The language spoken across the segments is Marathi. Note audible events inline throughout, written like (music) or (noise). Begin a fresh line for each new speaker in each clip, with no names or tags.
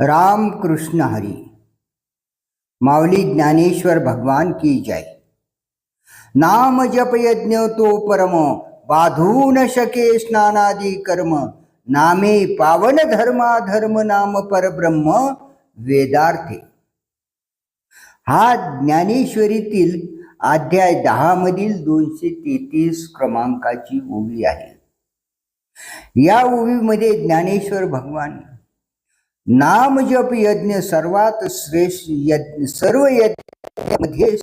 रामकृष्ण हरी। माऊली ज्ञानेश्वर भगवान की जय। नाम जप यज्ञ तो परम बाधू न शके स्नानादि कर्म। नामे पावन धर्मा धर्म नाम परब्रह्म वेदार्थे। हा ज्ञानेश्वरीतील अध्याय दहा मधील दोनशे तेहतीस क्रमांकाची ओवी आहे। या ओवीमध्ये ज्ञानेश्वर भगवान नाम जप यज्ञ सर्वात श्रेष्ठ यज्ञ सर्व यज्ञामध्ये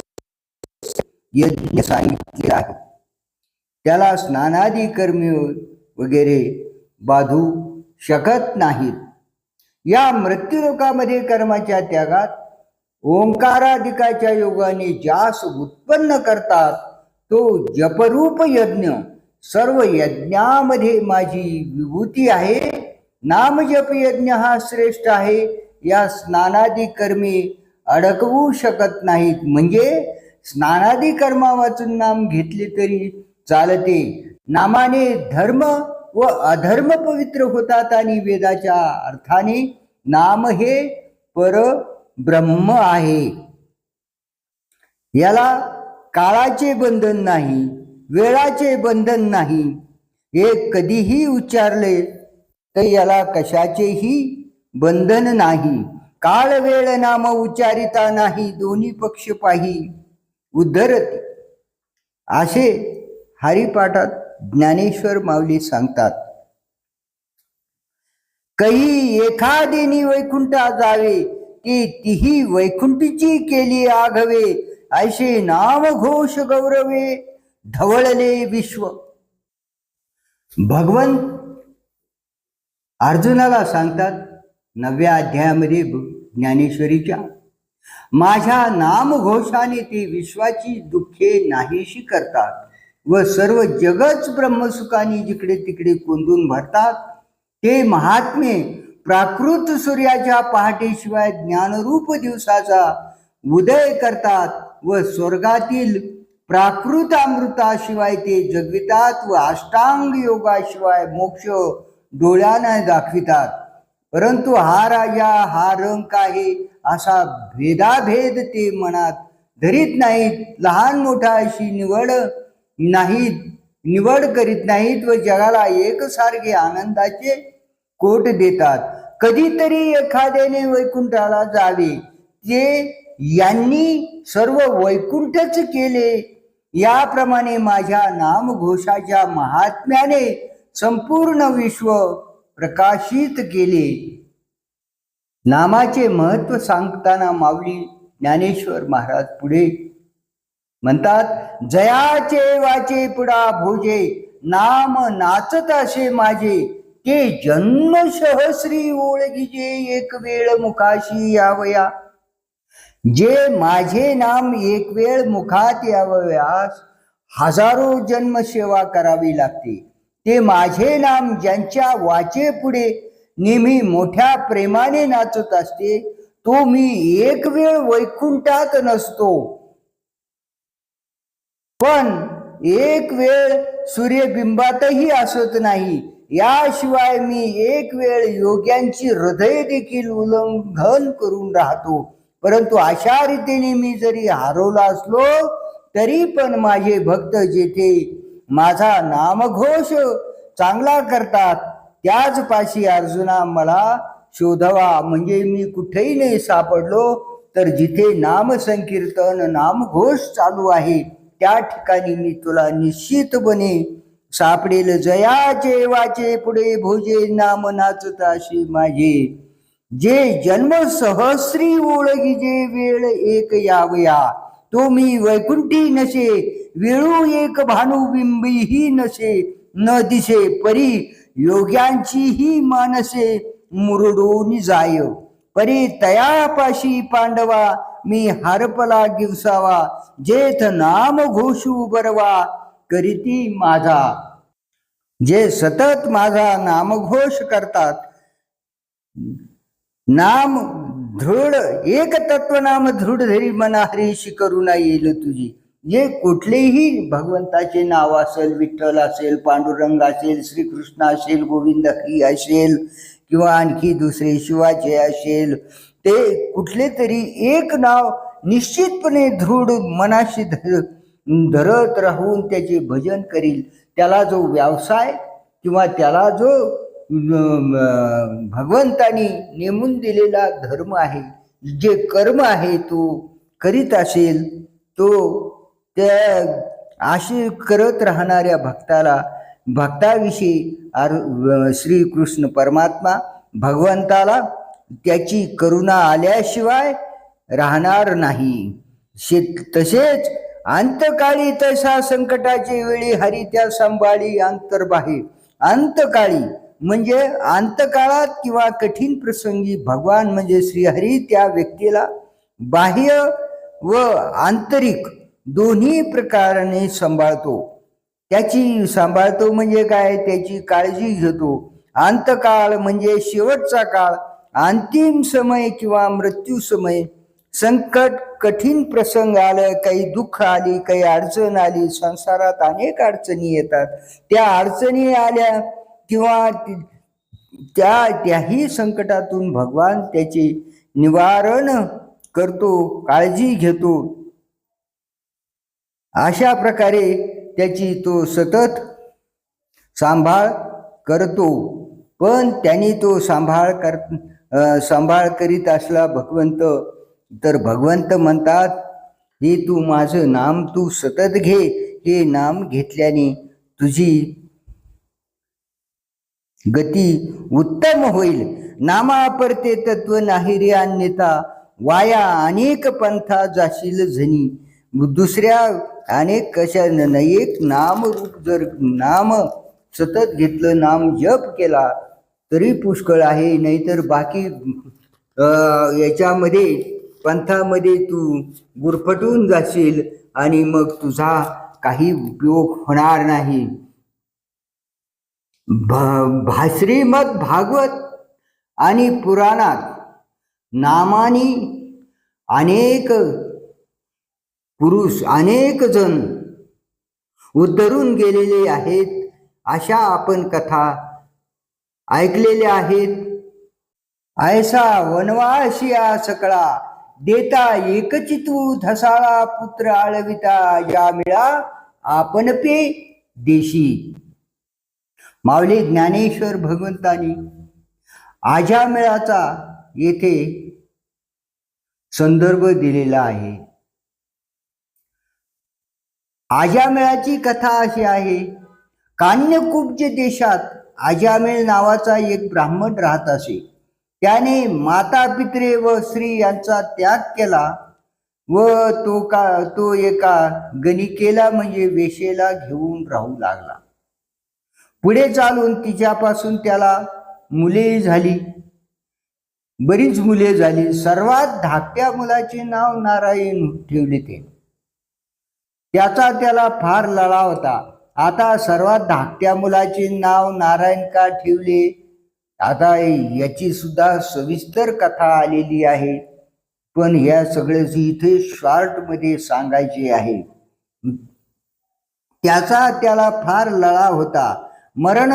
यज्ञ सांगितले आहे. त्याला स्नानादी कर्मी वगैरे बाधू शकत नाहीत. या मृत्यूलोकामध्ये कर्माच्या त्यागात ओंकाराधिकाच्या योगाने ज्यास उत्पन्न करतात तो जपरूप यज्ञ सर्व यज्ञामध्ये माझी विभूती आहे. नामजप यज्ञ हा श्रेष्ठ आहे. या स्नानादी कर्मे अडकवू शकत नाहीत. म्हणजे स्नानादी कर्मा वाचून नाम घेतले तरी चालते. नामाने धर्म व अधर्म पवित्र होतात आणि वेदाच्या अर्थाने नाम हे पर ब्रह्म आहे. याला काळाचे बंधन नाही वेळाचे बंधन नाही. हे कधीही उच्चारले तर याला कशाचेही बंधन नाही. काळ वेळ नाम उच्चारिता नाही दोन्ही पक्ष पाही उद्धरते. असे हरिपाठात ज्ञानेश्वर माऊली सांगतात. काही एखादी वैकुंठा जावे की तीही वैकुंठीची केली आघवे ऐशे नाम घोष गौरवे धवळले विश्व. भगवंत अर्जुनाला सांगतात नव्या अध्यायामध्ये ज्ञानेश्वरीच्या माझ्या नामघोषाने ते विश्वाची दुःखे नाहीशी करतात व सर्व जगच ब्रह्मसुखाने जिकडे तिकडे कोंदून भरतात. ते महात्मे प्राकृत सूर्याच्या पहाटेशिवाय ज्ञानरूप दिवसाचा उदय करतात व स्वर्गातील प्राकृत अमृताशिवाय ते जगवितात व अष्टांग योगाशिवाय मोक्ष डोळ्याने दाखवितात. परंतु हा राजा हा रंग आहे असा भेदाभेद ते मनात धरीत नाहीत लहान मोठा अशी निवड नाहीत निवड करीत नाहीत व जगाला एकसारखे आनंदाचे कोट देतात. कधीतरी एखाद्याने वैकुंठाला जावे. ते यांनी सर्व वैकुंठच केले. याप्रमाणे माझ्या नामघोषाच्या महात्म्याने संपूर्ण विश्व प्रकाशित केले. नामाचे महत्त्व सांगताना माऊली ज्ञानेश्वर महाराज पुढे म्हणतात जयाचे वाचे पुढा भोजे नाम नाचत असे माझे ते जन्म सहस्री ओळखीचे एक वेळ मुखाशी यावया. जे माझे नाम एक वेळ मुखात यावयास हजारो जन्म सेवा करावी लागते. ते माझे नाम ज्यांच्या वाचे पुढे नेहमी मोठ्या प्रेमाने नाचत असते तो मी एक वेळ वैकुंठात नसतो. पण एक वेळ सूर्यबिंबातही असत नाही याशिवाय मी एक वेळ योग्यांची हृदय देखील उल्लंघन करून राहतो. परंतु अशा रीतीने मी जरी हरवला असलो तरी पण माझे भक्त जेथे माझा नामघोष चांगला करतात. त्याच पाशी अर्जुना मला शोधवा. म्हणजे मी कुठेही नाही सापडलो तर जिथे नाम संकीर्तन नामघोष चालू आहे त्या ठिकाणी मी तुला निश्चितपणे सापडेल जयाचे वाचे पुढे भोजे नाम नाचताशी माझे. जे जन्म सहस्री ओळखीचे वेळ एक यावया. तो मी वैकुंठी नसे वेळू एक भानुबिंबीही नसे न दिसे परी योग्यांचीही मानसे मुरडून जाय. परी तयापाशी पांडवा मी हरपला गिवसावा जेथ नाम घोषू बरवा करीती माझा. जे सतत माझा नामघोष करतात नाम दृढ एक तत्व नाम दृढ धरी मना हरीशी करुणा येईल तुझी. जे कुठलेही भगवंताचे नाव असेल विठ्ठल असेल पांडुरंग असेल श्रीकृष्ण असेल गोविंद ही असेल किंवा आणखी दुसरे शिवाचे असेल ते कुठले तरी एक नाव निश्चितपणे दृढ मनाशी धर धरत राहून त्याचे भजन करील. त्याला जो व्यवसाय किंवा त्याला जो भगवंतानी नेमून दिलेला धर्म आहे जे कर्म आहे तो करीत असेल तो त्या अशी करत राहणाऱ्या भक्ताला भक्ताविषयी आर श्रीकृष्ण परमात्मा भगवंताला त्याची करुणा आल्याशिवाय राहणार नाही. शे तसेच अंतकाळी तशा संकटाची वेळी हरित्या सांभाळी अंतर्बाहे अंतकाळी म्हणजे अंतकाळात किंवा कठीण प्रसंगी भगवान म्हणजे श्रीहरी त्या व्यक्तीला बाह्य व आंतरिक दोन्ही प्रकाराने सांभाळतो. त्याची सांभाळतो म्हणजे काय? त्याची काळजी घेतो. अंतकाळ म्हणजे शेवटचा काळ अंतिम समय किंवा मृत्यू समय. संकट कठीण प्रसंग आलं काही दुःख आली काही अडचण आली संसारात अनेक अडचणी येतात. त्या अडचणी आल्या किंवा त्या त्याही संकटातून भगवान त्याचे निवारण करतो काळजी घेतो. अशा प्रकारे त्याची तो सतत सांभाळ करतो. पण त्यांनी तो सांभाळ कर सांभाळ करीत असला भगवंत तर भगवंत म्हणतात हे तू माझं नाम तू सतत घे. हे नाम घेतल्याने तुझी गती उत्तम होईल. नामापरते तत्व नाहिरे अन्यता अन्यथा. वाया अनेक पंथा जाशील झनी. दुसऱ्या अनेक कशा न- एक नाम रूप जर नाम सतत घेतलं नाम जप केला तरी पुष्कळ आहे. नाहीतर बाकी याच्यामध्ये पंथामध्ये तू गुरफटून जाशील आणि मग तुझा काही उपयोग होणार नाही. भ- भाश्रीमद भागवत आणि पुराणात नामानी अनेक पुरुष अनेक जण उद्धरून गेलेले आहेत अशा आपण कथा ऐकलेल्या आहेत. ऐसा वनवासिया सकळा देता एकचितू धसाळा पुत्र आळविता या मिळा आपण पे देशी. माऊली ज्ञानेश्वर भगवंतानी आजामेळाचा येथे संदर्भ दिलेला आहे. आजामेळाची कथा अशी आहे कान्यकुब्ज देशात आजामेळ नावाचा एक ब्राह्मण राहत असे. त्याने माता पित्रे व स्त्री यांचा त्याग केला व तो का तो एका गणिकेला म्हणजे वेशेला घेऊन राहू लागला. पुढे चालून तिच्यापासून त्याला मुले झाली. बरीच मुले झाली. सर्वात धाकट्या मुलाचे नाव नारायण ठेवले ते. त्याचा त्याला फार लळा होता. आता सर्वात धाकट्या मुलाचे नाव नारायण का ठेवले? आता याची सुद्धा सविस्तर कथा आलेली आहे. पण या सगळ्याच इथे शॉर्टमध्ये सांगायचे आहे. त्याचा त्याला फार लळा होता. मरण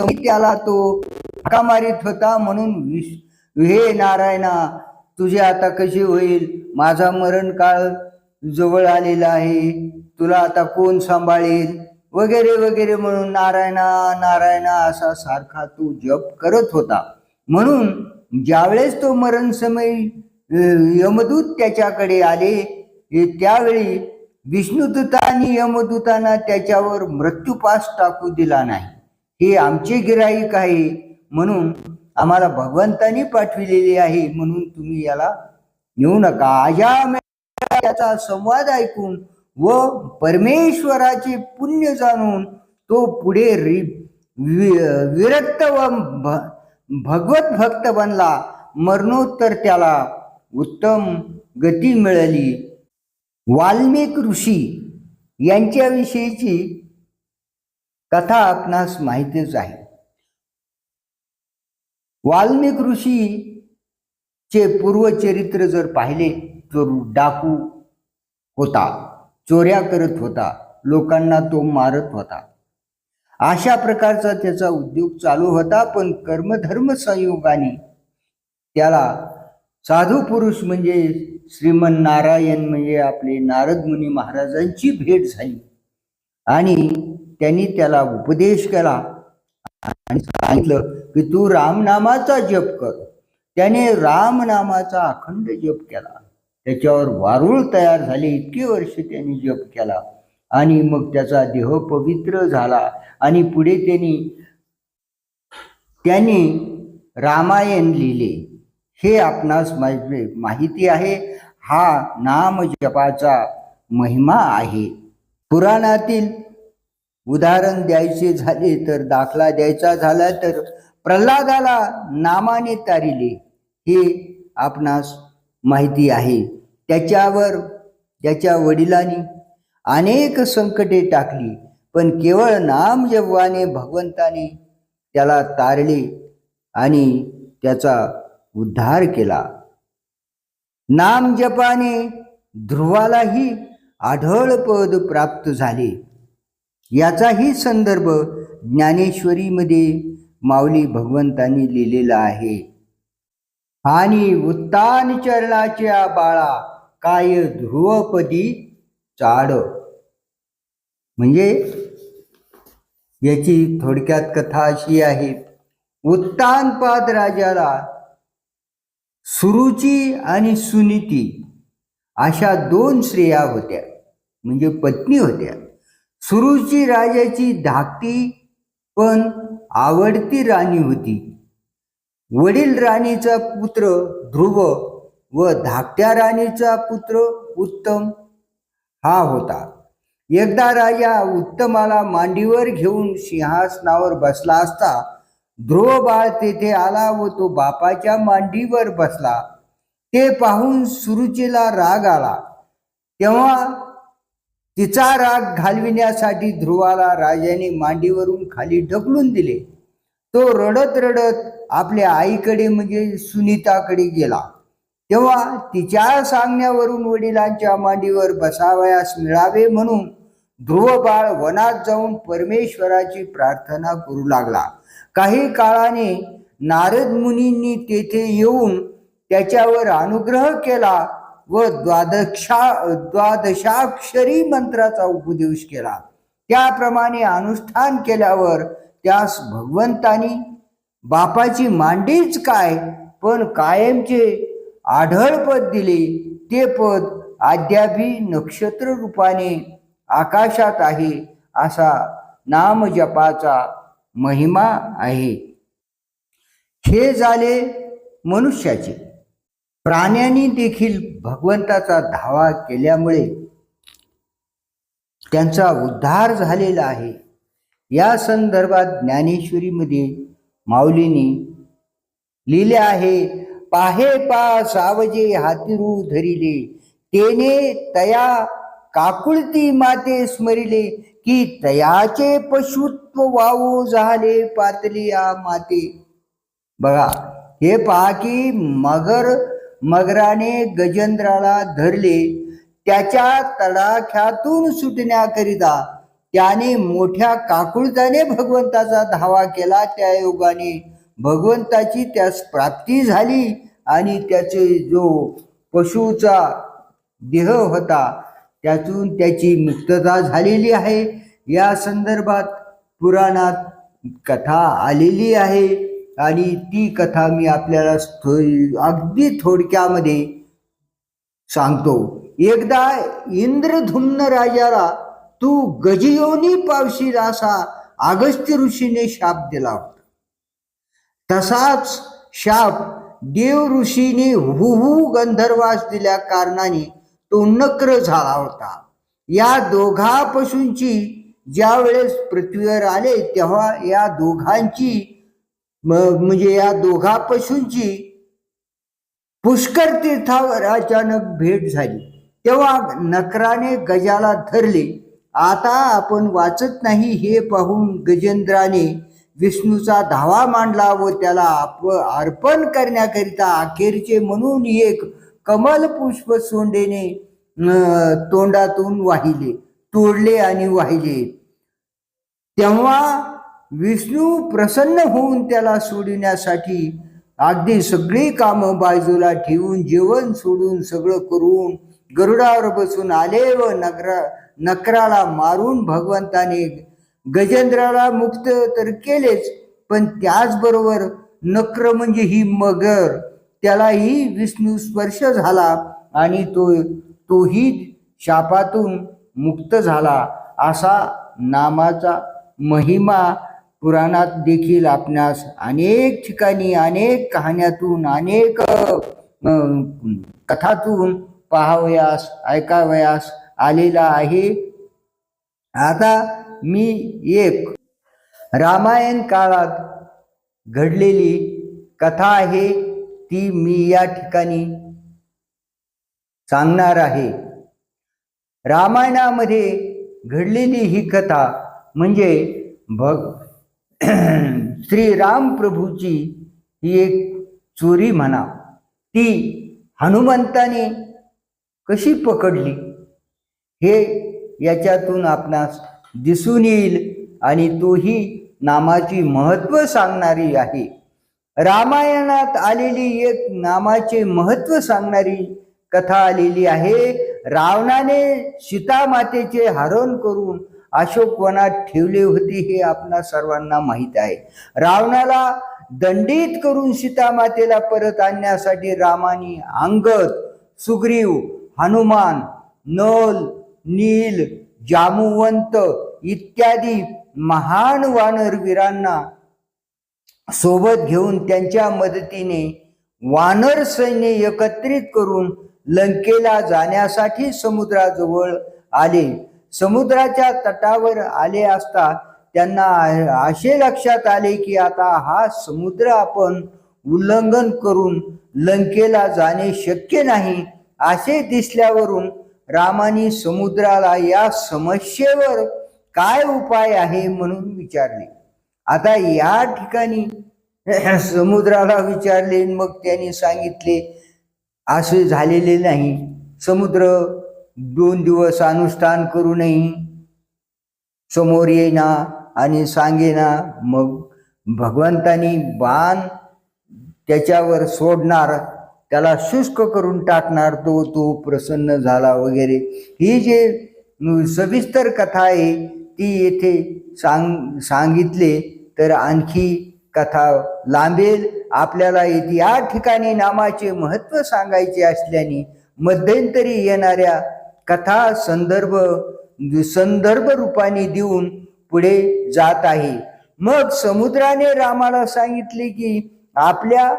त्याला तो हाका मारित होता म्हणून विश हे नारायणा तुझे आता कसे होईल? माझा मरण काळ जवळ आलेला आहे. तुला आता कोण सांभाळेल? वगैरे वगैरे म्हणून नारायणा नारायणा असा सारखा तो जप करत होता. म्हणून ज्यावेळेस तो मरण समय यमदूत त्याच्याकडे आले त्यावेळी विष्णुदूता आणि यमदूतांना त्याच्यावर मृत्यूपास टाकू दिला नाही. हे आमचे गिराईक आहे म्हणून आम्हाला भगवंतानी पाठविलेले आहे म्हणून तुम्ही याला नेऊ नका. आजा त्याचा संवाद ऐकून व परमेश्वराचे पुण्य जाणून तो पुढे वि- विरक्त व भ- भगवत भक्त बनला. मरणोत्तर त्याला उत्तम गती मिळाली. वाल्मिक ऋषी यांच्याविषयीची कथा आपणास माहितीच आहे. वाल्मिक ऋषीचे पूर्वचरित्र जर पाहिले तर डाकू होता चोऱ्या करत होता लोकांना तो मारत होता. अशा प्रकारचा त्याचा उद्योग चालू होता पण कर्मधर्म संयोगाने त्याला साधू पुरुष म्हणजे श्रीमन नारायण म्हणजे आपले नारद मुनी महाराजांची भेट झाली. आणि त्यांनी त्याला उपदेश केला आणि सांगितलं की तू रामनामाचा जप कर. त्याने रामनामाचा अखंड जप केला. त्याच्यावर वारुळ तयार झाले इतके वर्ष त्यांनी जप केला. आणि मग त्याचा देह पवित्र झाला. आणि पुढे त्यांनी त्यांनी रामायण लिहिले. हे आपणास माहि- माहिती आहे. हा नाम जपाचा महिमा आहे. पुराणातील उदाहरण द्यायचे झाले तर दाखला द्यायचा झाला तर प्रल्हादाला नामाने तारिले हे आपणास माहिती आहे. त्याच्यावर त्याच्या वडिलांनी अनेक संकटे टाकली पण केवळ नाम जपवाने भगवंताने त्याला तारले आणि त्याचा उद्धार केला. नाम जपाने ध्रुवालाही आढळ पद प्राप्त झाले. याचाही संदर्भ ज्ञानेश्वरीमध्ये माऊली भगवंतांनी लिहिलेला आहे. आणि उत्तान चरणाच्या बाळा काय ध्रुवपदी चाड. म्हणजे याची थोडक्यात कथा अशी आहे. उत्तानपाद राजाला सुरुची आणि सुनीती अशा दोन स्त्रिया होत्या. म्हणजे पत्नी होत्या. सुरुची राजाची धाकटी पण आवडती राणी होती. वडील राणीचा पुत्र ध्रुव व धाकट्या राणीचा पुत्र उत्तम हा होता. एकदा राजा उत्तमाला मांडीवर घेऊन सिंहासनावर बसला असता ध्रुव बाळ तेथे आला व तो बापाच्या मांडीवर बसला. ते पाहून सुरुचीला राग आला. तेव्हा तिचा राग घालविण्यासाठी ध्रुवाला राजाने मांडीवरून खाली ढकलून दिले. तो रडत रडत आपल्या आईकडे म्हणजे सुनीताकडे गेला. तेव्हा तिच्या सांगण्यावरून वडिलांच्या मांडीवर बसावयास मिळावे म्हणून ध्रुव बाळ वनात जाऊन परमेश्वराची प्रार्थना करू लागला. काही काळाने नारद मुनींनी तेथे येऊन त्याच्यावर अनुग्रह केला व द्वादशा द्वादशाक्षरी मंत्राचा उपदेश केला. त्याप्रमाणे अनुष्ठान केल्यावर त्यास भगवंतानी बापाची मांडीच काय? पण कायमचे आढळ पद दिले. ते पद अद्यापी नक्षत्र रूपाने आकाशात आहे असा नाम जपाचा महिमा आहे. हे झाले मनुष्याचे. प्राण्यांनी देखील भगवंताचा धावा केल्यामुळे त्यांचा उद्धार झालेला आहे. या संदर्भात ज्ञानेश्वरीमध्ये माऊलीने लिहिले आहे पाहे पा सावजे हातिरू धरिले तेने तया काकुळती माते स्मरिले की तयाचे पशुत्व वाऊ झाले पातलिया माते. बघा हे पहा की मगर मगराने गजेंद्राला धरले. त्याच्या तडाख्यातून सुटण्याकरिता त्याने मोठ्या काकुळताने भगवंताचा धावा केला. त्या योगाने भगवंताची त्यास प्राप्ती झाली आणि त्याचे जो पशुचा देह होता त्यातून त्याची मुक्तता झालेली आहे. या संदर्भात पुराणात कथा आलेली आहे आणि ती कथा मी आपल्याला थो- अगदी थोडक्यामध्ये सांगतो. एकदा इंद्रधुम्न राजाला तू गजयोनी पावशील असा अगस्त्य ऋषीने शाप दिला होता. तसाच शाप देव ऋषीने हुहू गंधर्वास दिल्या कारणाने तो नक्र झाला होता. या दोघा पशूंची ज्या वेळेस पृथ्वीवर आले तेव्हा या दोघांची म्हणजे या दोघा पशूंची पुष्कर तीर्थावर अचानक भेट झाली. तेव्हा नकराने गजाला धरले. आता आपण वाचत नाही हे पाहून गजेंद्राने विष्णूचा धावा मांडला व त्याला आप अर्पण करण्याकरिता अखेरचे म्हणून एक कमल पुष्प सोंडेने तोंडातून वाहिले तोडले आणि वाहिले. तेव्हा विष्णू प्रसन्न होऊन त्याला सोडण्यासाठी अगदी सगळी कामं बाजूला ठेवून जेवण सोडून सगळं करून गरुडावर बसून आले व नगरा नकराला मारून भगवंताने गजेंद्राला मुक्त तर केलेच पण त्याचबरोबर नक्र म्हणजे ही मगर त्यालाही विष्णू स्पर्श झाला आणि तो तोही शापातून मुक्त झाला असा नामाचा महिमा पुराणात देखील आपणास अनेक ठिकाणी अनेक कहाण्यातून अनेक कथातून पाहावयास ऐकावयास आलेला आहे. आता मी एक रामायण काळात घडलेली कथा आहे. ती मी या ठिकाणी सांगणार आहे. रामायणामध्ये घडलेली ही कथा म्हणजे भग (clears throat) श्रीराम प्रभूची ही एक चोरी म्हणा ती हनुमंताने कशी पकडली हे याच्यातून आपणास दिसून येईल आणि तोही नामाची महत्त्व सांगणारी आहे. रामायणात आलेली एक नामाचे महत्त्व सांगणारी कथा आलेली आहे. रावणाने सीतामातेचे हरण करून अशोकवनात ठेवले होते हे आपणा सर्वांना माहीत आहे. रावणाला दंडित करून सीतामातेला परत आणण्यासाठी रामाने अंगद सुग्रीव हनुमान नल नील जामुवंत इत्यादी महान वानरवीरांना सोबत घेऊन त्यांच्या मदतीने वानर सैन्य एकत्रित करून लंकेला जाण्यासाठी समुद्राजवळ आले. समुद्राच्या तटावर आले असता त्यांना असे लक्षात आले की आता हा समुद्र आपण उल्लंघन करून लंकेला जाणे शक्य नाही असे दिसल्यावरून रामानी समुद्राला या समस्येवर काय उपाय आहे म्हणून विचारले. आता या ठिकाणी (clears throat) समुद्राला विचारले मग त्यांनी सांगितले असे झालेले नाही. समुद्र दोन दिवस अनुष्ठान करूनही समोर येईना आणि सांगेना. मग भगवंतानी बाण त्याच्यावर सोडणार त्याला शुष्क करून टाकणार तो तो प्रसन्न झाला वगैरे. ही जे सविस्तर कथा आहे ती येथे सांग सांगितले तर आणखी कथा लांबेल. आपल्याला येथे या ठिकाणी नामाचे महत्त्व सांगायचे असल्याने मध्यंतरी येणाऱ्या कथा संदर्भ संदर्भ रूपाने देऊन पुढे जात आहे. मग समुद्राने रामाला सांगितले की आपल्या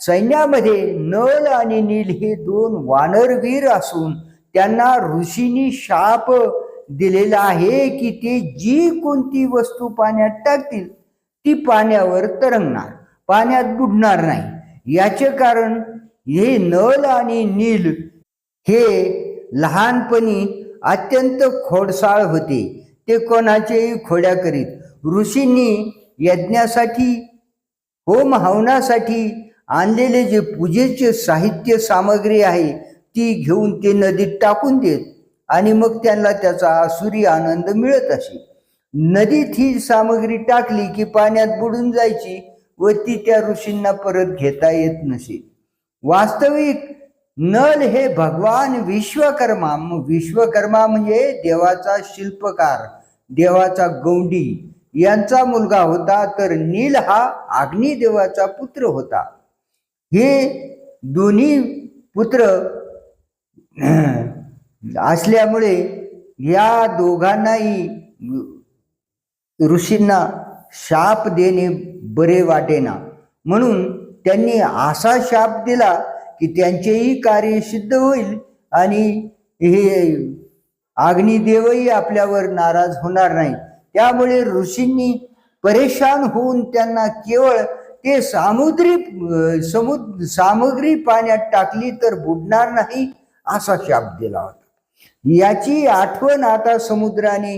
सैन्यामध्ये नल आणि नील हे दोन वानरवीर असून त्यांना ऋषीनी शाप दिलेला आहे की ते जी कोणती वस्तू पाण्यात टाकतील? ती पाण्यावर तरंगणार पाण्यात बुडणार नाही. याचे कारण हे नल आणि नील हे लहानपणी अत्यंत खोडसाळ होते. ते कोणाचेही खोड्या करीत. ऋषींनी यज्ञासाठी होम हवनासाठी आणलेले जे पूजेचे साहित्य सामग्री आहे ती घेऊन ते नदीत टाकून देत आणि मग त्यांना त्याचा असुरी आनंद मिळत असे. नदीत ही सामग्री टाकली की पाण्यात बुडून जायची व ती त्या ऋषींना परत घेता येत नसे. वास्तविक नल हे भगवान विश्वकर्मा विश्वकर्मा म्हणजे देवाचा शिल्पकार देवाचा गौंडी. यांचा मुलगा होता तर नील हा अग्निदेवाचा पुत्र होता. हे दोन्ही पुत्र असल्यामुळे या दोघांनाही ऋषींना शाप देणे बरे वाटेना. म्हणून त्यांनी असा शाप दिला की त्यांचेही कार्य सिद्ध होईल आणि हे अग्निदेवही आपल्यावर नाराज होणार नाही. त्यामुळे ऋषींनी परेशान होऊन त्यांना केवळ ते सामुद्री समुद समुद्र सामग्री पाण्यात टाकली तर बुडणार नाही असा शाप दिला होता. याची आठवण आता समुद्राने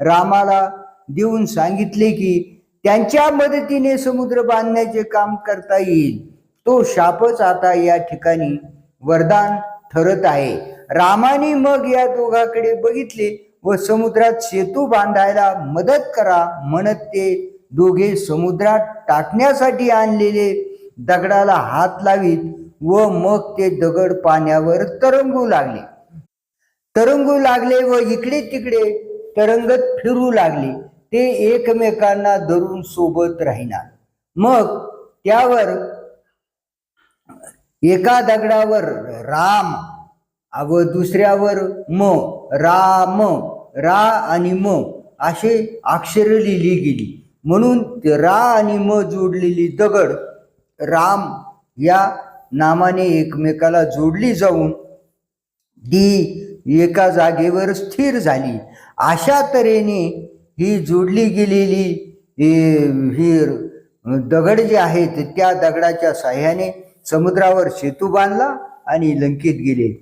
रामाला देऊन सांगितले की त्यांच्या मदतीने समुद्र बांधण्याचे काम करता येईल. तो शापच आता या ठिकाणी वरदान ठरत आहे. रामाने मग या दोघाकडे बघितले व समुद्रात सेतू बांधायला मदत करा म्हणत ते दोघे समुद्रात टाकण्यासाठी आणलेले दगडाला हात लावीत व मग ते दगड पाण्यावर तरंगू लागले. तरंगू लागले व इकडे तिकडे तरंगत फिरू लागले. ते एकमेकांना धरून सोबत राहणार. मग त्यावर एका दगडावर राम व दुसऱ्यावर म राम रा आणि म असे अक्षर लिहिली गेली. म्हणून रा आणि म जोडलेली दगड राम या नामाने एकमेकाला जोडली जाऊन ती एका जागेवर स्थिर झाली. अशा तऱ्हेने ही जोडली गेलेली ही दगड जे आहेत त्या दगडाच्या साह्याने समुद्रावर सेतू बांधला आणि लंकेत गेले.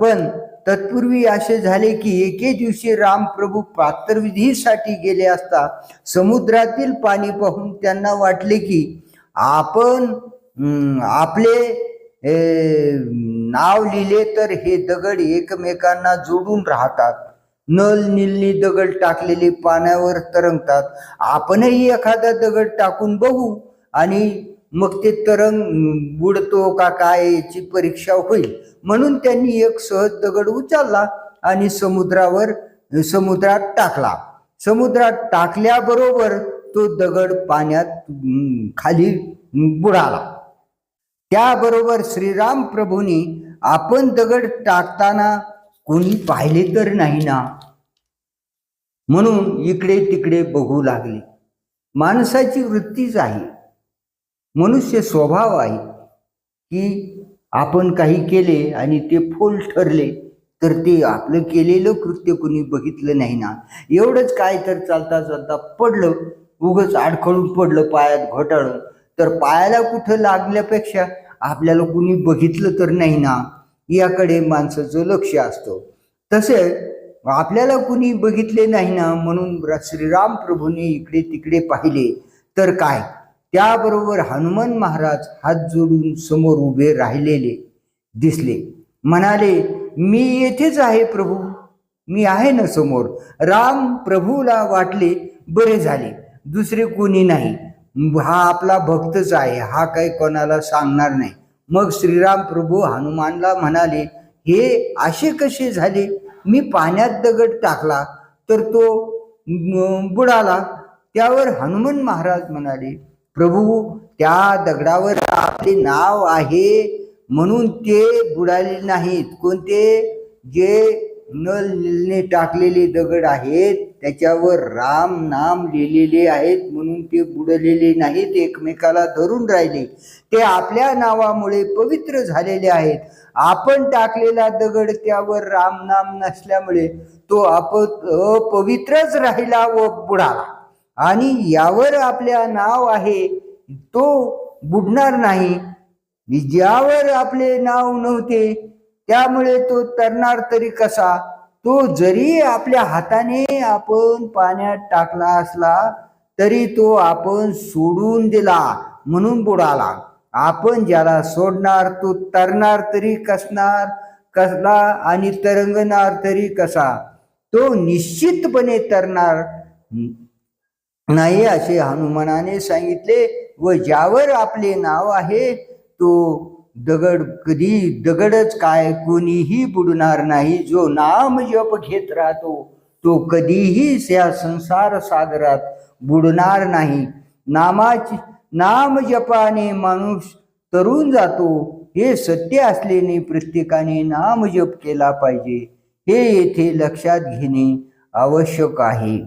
पण तत्पूर्वी असे झाले की एके दिवशी रामप्रभू पात्रविधीसाठी गेले असता समुद्रातील पाणी पाहून त्यांना वाटले की आपण आपले ए, नाव लिहिले तर हे दगड एकमेकांना जोडून राहतात. नल निलनी दगड टाकलेले पाण्यावर तरंगतात. आपणही एखादा दगड टाकून बघू आणि मग ते तरंग बुडतो का काय याची परीक्षा होईल. म्हणून त्यांनी एक सहज दगड उचलला आणि समुद्रावर समुद्रात टाकला. समुद्रात टाकल्याबरोबर तो दगड पाण्यात खाली बुडाला. त्याबरोबर श्रीराम प्रभूंनी आपण दगड टाकताना कोणी पाहिले तर नाही ना? म्हणून इकडे तिकडे बघू लागले. माणसाची वृत्तीच आहे. मनुष्य स्वभाव आहे की आपण काही केले आणि ते फोल ठरले तर ते आपलं केलेलं कृत्य कुणी बघितलं नाही ना? एवढंच काय तर चालता चालता पडलं उगच अडखळून पडलं पायात घोटाळून. तर पायाला कुठं लागल्यापेक्षा आपल्याला कुणी बघितलं तर नाही ना? याकडे माणसाचं लक्ष असतं. तसे आपल्याला कुणी बघितले नाही ना म्हणून श्रीराम प्रभूने इकडे तिकडे पाहिले तर काय? त्याबरोबर हनुमान महाराज हात जोडून समोर उभे राहिलेले दिसले. म्हणाले मी येथेच आहे प्रभू. मी आहे ना समोर. राम प्रभूला वाटले बरे झाले. दुसरे कोणी नाही. हा आपला भक्तच आहे. हा काही कोणाला सांगणार नाही. मग श्रीराम प्रभू हनुमानला म्हणाले हे असे कसे झाले? मी पाण्यात दगड टाकला तर तो बुडाला. त्यावर हनुमान महाराज म्हणाले प्रभू त्या दगडावर आपले नाव आहे म्हणून ते बुडाले नाहीत. कोणते? जे नल टाकलेले दगड आहेत त्याच्यावर राम नाम लिहिलेले आहेत म्हणून ते बुडलेले नाहीत एकमेकाला धरून राहिले. ते आपल्या नावामुळे पवित्र झालेले आहेत. आपण टाकलेला दगड त्यावर राम नाम नसल्यामुळे तो आप अपवित्रच राहिला व बुडाला. आणि यावर आपल्या नाव आहे तो बुडणार नाही. ज्यावर आपले नाव नव्हते त्यामुळे तो तरणार तरी कसा? तो जरी आपल्या हाताने आपण पाण्यात टाकला असला तरी तो आपण सोडून दिला म्हणून बुडाला. आपण ज्याला सोडणार तो तरणार तरी कसणार कसला आणि तरंगणार तरी कसा? तो निश्चितपणे तरणार. नाही असे हनुमानाने सांगितले व ज्यावर आपले नाव आहे तो दगड कधी दगडच काय कोणीही बुडणार नाही. जो नाम जप घेत राहतो तो कधीही या संसार सागरात बुडणार नाही. नामाची नाम जपाने माणूस तरुण जातो. हे सत्य असल्याने प्रत्येकाने नाम जप केला पाहिजे. हे येथे लक्षात घेणे आवश्यक आहे.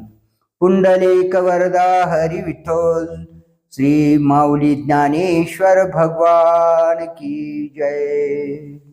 पुंडलिक वरदा हरी विठ्ठल श्री माऊली ज्ञानेश्वर भगवान की जय.